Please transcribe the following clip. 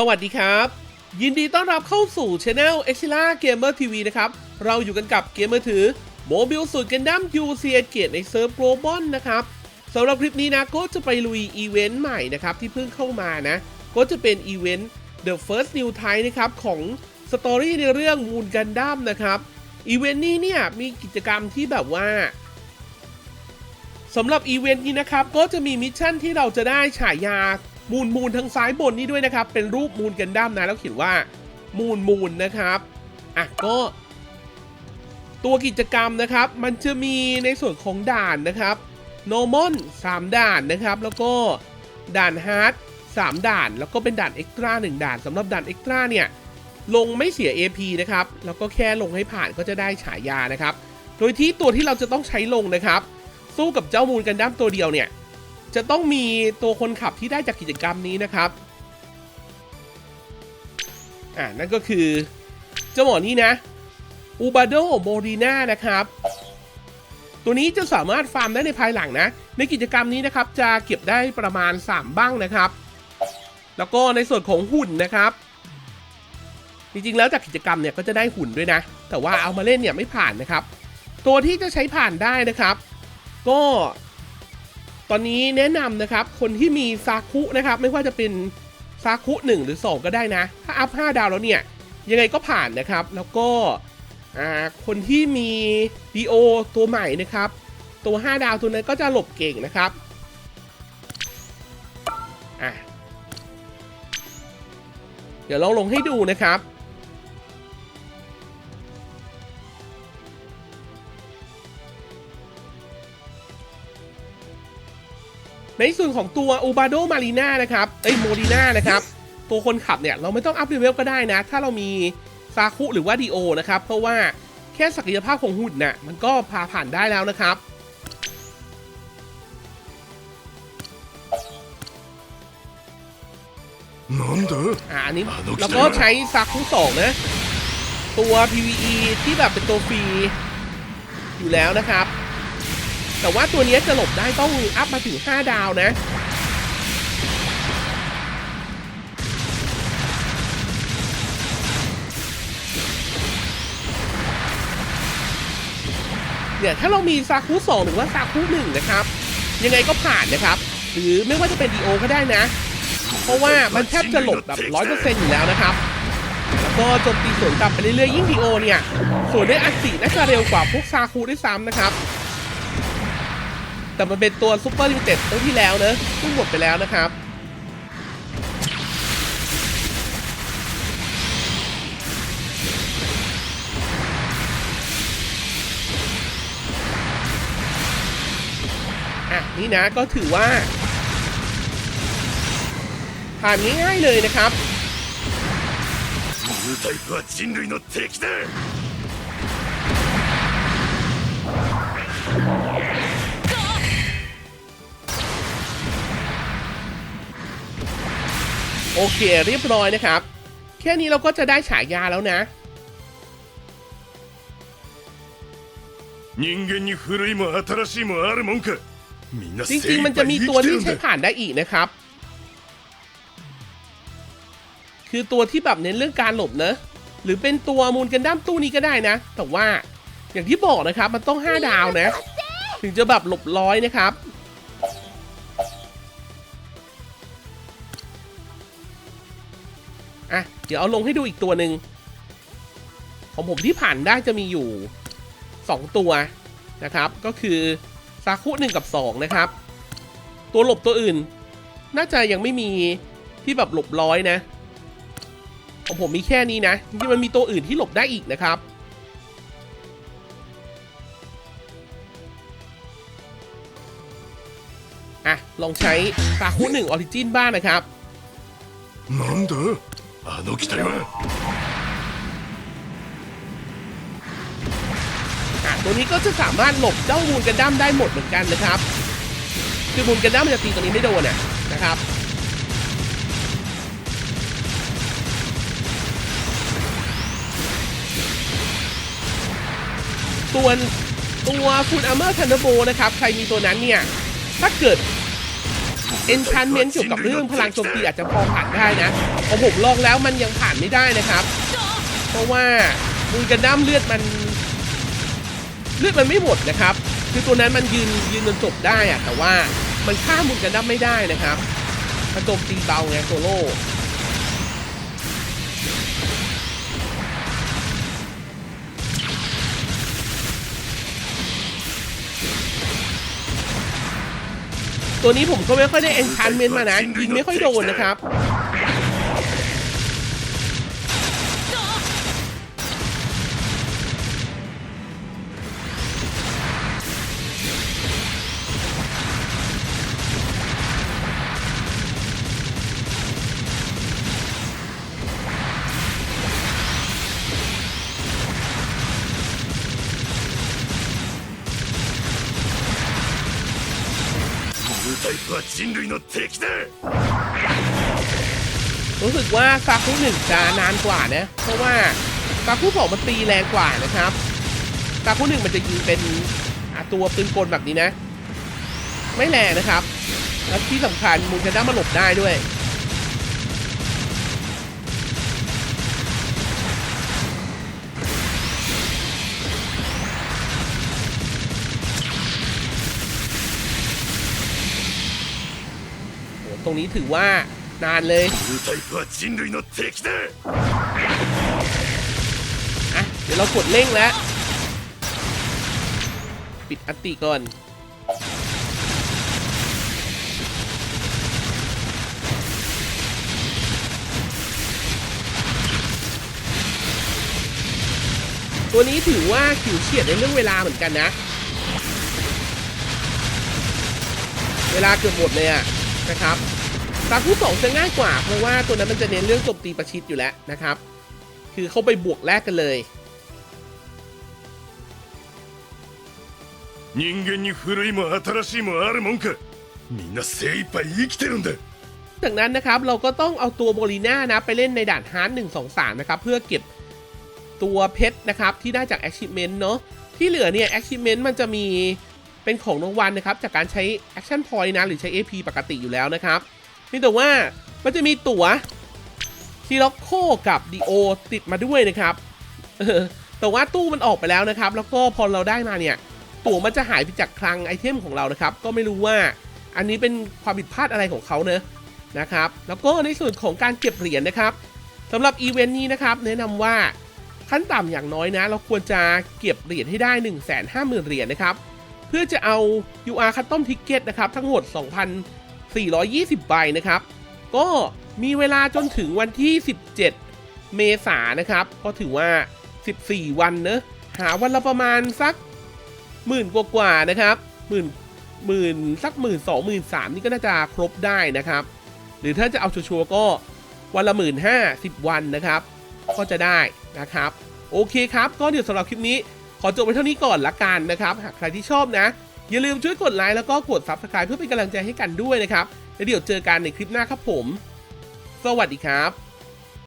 สวัสดีครับ ยินดีต้อนรับเข้าสู่ช anel e x i l a Gamer TV นะครับ เราอยู่กันกับเกมมือถือโมบิลสูตรกันดั้ม UC เกียรในเซิร์ฟโกลบอลนะครับสำหรับคลิปนี้นะก็จะไปลุยอีเวนต์ใหม่นะครับ ที่เพิ่งเข้ามานะ ก็จะเป็นอีเวนต์ The First New Type นะครับ ของสตอรี่ในเรื่องมูนกันดั้มนะครับอีเวนต์นี้เนี่ยมีกิจกรรมที่แบบว่าสำหรับอีเวนต์นี้นะครับ ก็จะมีมิชชั่นที่เราจะได้ฉายา มูนมูนทางซ้ายบนนี้ด้วยนะครับ เป็นรูปมูนกันดั้มนะแล้วเขียนว่ามูนมูนนะครับอะก็ตัวกิจกรรมนะครับ มันจะมีในส่วนของด่านนะครับ normal 3ด่านนะครับ แล้วก็ด่าน hard 3ด่าน แล้วก็เป็นด่าน extra 1ด่านสำหรับด่าน extra เนี่ย ลงไม่เสีย AP นะครับ แล้วก็แค่ลงให้ผ่านก็จะได้ฉายานะครับ โดยที่ตัวที่เราจะต้องใช้ลงนะครับ สู้กับเจ้ามูลกันดั้มตัวเดียวเนี่ย จะต้องมีตัวคนขับที่ได้จากกิจกรรมนี้นะครับอ่านั่นก็คือเจ้าหมอนี้นะอูบาโดโมดีนานะครับ ตัวนี้จะสามารถฟาร์มได้ในภายหลังนะ ในกิจกรรมนี้นะครับ จะเก็บได้ประมาณ 3 บ้างนะครับ แล้วก็ในส่วนของหุ่นนะครับ จริงๆแล้วจากกิจกรรมเนี่ยก็จะได้หุ่นด้วยนะ แต่ว่าเอามาเล่นเนี่ยไม่ผ่านนะครับ ตัวที่จะใช้ผ่านได้นะครับ ก็ ตอนนี้แนะนำนะครับ คนที่มีซาคุนะครับ ไม่ว่าจะเป็นซาคุ1หรือ 2 ก็ได้นะ ถ้าอัพ 5 ดาวแล้วเนี่ย ยังไงก็ผ่านนะครับ แล้วก็คนที่มีดีโอตัวใหม่นะครับ ตัว 5 ดาวตัวนั้นก็จะหลบเก่งนะครับเดี๋ยวเราลงให้ดูนะครับ ในส่วนของตัวอูบาโดมารีนานะครับ เอ้ยโมดีนานะครับ ตัวคนขับเนี่ย เราไม่ต้องอัพเลเวลก็ได้นะ ถ้าเรามีซาคุหรือว่าดีโอนะครับ เพราะว่าแค่ศักยภาพของหุ่นน่ะ มันก็พาผ่านได้แล้วนะครับ なんだ อ่าอันนี้ อ่าโอเค แล้วก็ใช้ซาคุสองนะ ตัว PVE ที่แบบเป็นตัวฟรีอยู่แล้วนะครับ แต่ว่าตัวนี้จะหลบได้ต้องอัพมาถึง 5 ดาวนะ เนี่ยถ้าเรามีซาคุสองหรือว่าซาคุหนึ่งนะครับ ยังไงก็ผ่านนะครับ หรือไม่ว่าจะเป็นดีโอก็ได้นะ เพราะว่ามันแทบจะหลบแบบร้อยเปอร์เซ็นต์อยู่แล้วนะครับแล้วก็โจมตีสวนกลับไปเรื่อยๆยิ่งดีโอเนี่ยสวนด้วยอัตติน่าจะเร็วกว่าพวกซาคูด้วยซ้ำนะครับ แต่มันเป็นตัวซูเปอร์ลิมิเต็ดตัวที่แล้วเนอะซึ่งหมดไปแล้วนะครับอะนี่นะก็ถือว่า ผ่านง่ายๆเลยนะครับ โอเคเรียบร้อยนะครับ แค่นี้เราก็จะได้ฉายาแล้วนะจริงๆมันจะมีตัวที่ใช้ผ่านได้อีกนะครับ คือตัวที่แบบเน้นเรื่องการหลบเนะหรือเป็นตัวมูลกันด้ามตู้นี้ก็ได้นะ แต่ว่าอย่างที่บอกนะครับ มันต้อง 5 ดาวนะ ถึงจะแบบหลบร้อยนะครับ อ่ะ เดี๋ยวเอาลงให้ดูอีกตัวหนึ่งของผมที่ผ่านได้จะมีอยู่ 2 ตัวนะครับ ก็คือซาคุ1กับ 2 นะครับ ตัวหลบตัวอื่น น่าจะยังไม่มีที่แบบหลบร้อยนะ ของผมมีแค่นี้นะจริงๆมันมีตัวอื่นที่หลบได้อีกนะครับ อ่ะ ลองใช้ซาคุ1ออริจินบ้างนะครับ なんだ あの機体は อ่ะตัวนี้ก็จะสามารถหลบเจ้ามูลกันดั้มได้หมดเหมือนกันนะครับ คือมูลกันดั้มมันจะตีตัวนี้ไม่โดนน่ะนะครับ ส่วนตัวฟูดอาร์เมอร์ทันเดอร์โบนะครับ ใครมีตัวนั้นเนี่ย ถ้าเกิด enchantment เกี่ยวกับเรื่องพลังโจมตีอาจจะพอผ่านได้นะ พอผมลองแล้วมันยังผ่านไม่ได้นะครับ เพราะว่ามูลกันดั้มเลือดมัน เลือดมันไม่หมดนะครับ คือตัวนั้นมันยืนยืนจนจบได้อะแต่ว่ามันฆ่ามูลกันดั้มไม่ได้นะครับมันโจมตีเบาไงโซโล่ตัวนี้ผมก็ไม่ค่อยได้ enchantment มานะยิงไม่ค่อยโดนนะครับ タイプは人類の敵だ รู้สึกว่าซาคุหนึ่งจะนานกว่านะ เพราะว่าซาคุสองมันตีแรงกว่านะครับซาคุหนึ่งมันจะยิงเป็นอ่ะตัวปืนกลแบบนี้นะ ไม่แรงนะครับ และที่สำคัญมูลจะได้มาหลบได้ด้วย ตรงนี้ถือว่านานเลยเดี๋ยวเรากดเร่งแล้ว ปิดอัติก่อนตัวนี้ถือว่าขิวเฉียดในเรื่องเวลาเหมือนกันนะ เวลาเกือบหมดเลยอะ่ะ นะครับตาคู่สองจะง่ายกว่า เพราะว่าตัวนั้นมันจะเน้นเรื่องโจมตีประชิดอยู่แล้วนะครับ คือเข้าไปบวกแรกกันเลย 人間に古いも新しいもあるもんかみんな精一杯生きてるんだ จากนั้นนะครับเราก็ต้องเอาตัวโบลีน่านะไปเล่นในด่านฮาร์ดหนึ่งสองสามนะครับ เพื่อเก็บตัวเพชรนะครับ ที่ได้จาก Achievement เนาะที่เหลือเนี่ย Achievement มันจะมี เป็นของรางวัลนะครับจากการใช้ Action Point นะหรือใช้ AP ปกติอยู่แล้วนะครับเพียงแต่ว่ามันจะมีตั๋วซีล็อกโคกับดีโอติดมาด้วยนะครับแต่ว่าตู้มันออกไปแล้วนะครับ แล้วก็พอเราได้มาเนี่ย ตั๋วมันจะหายไปจากคลังไอเทมของเรานะครับ ก็ไม่รู้ว่าอันนี้เป็นความผิดพลาดอะไรของเขาเนอะนะครับ แล้วก็ในส่วนของการเก็บเหรียญนะครับสำหรับอีเวนต์นี้นะครับ แนะนำว่าขั้นต่ำอย่างน้อยนะ เราควรจะเก็บเหรียญให้ได้ 1 5 0 0 0 0เหรียญนะครับ เพื่อจะเอา UR Custom Ticket นะครับ ทั้งหมด 2,420 ใบนะครับ ก็มีเวลาจนถึงวันที่ 17 เมษายนนะครับ ก็ถือว่า 14 วันเนอะหาวันละประมาณสักหมื่นกว่าๆนะครับหมื่นหมื่นสักหมื่นสองหมื่นสามนี่ก็น่าจะครบได้นะครับ หรือถ้าจะเอาชัวร์ๆก็วันละหมื่นห้าสิบวันนะครับ ก็จะได้นะครับ โอเคครับ ก็เดี๋ยวสำหรับคลิปนี้ ขอจบไปเท่านี้ก่อนละกันนะครับ หากใครที่ชอบนะ อย่าลืมช่วยกดไลค์แล้วก็กด Subscribe เพื่อเป็นกำลังใจให้กันด้วยนะครับ แล้วเดี๋ยวเจอกันในคลิปหน้าครับผม สวัสดีครับ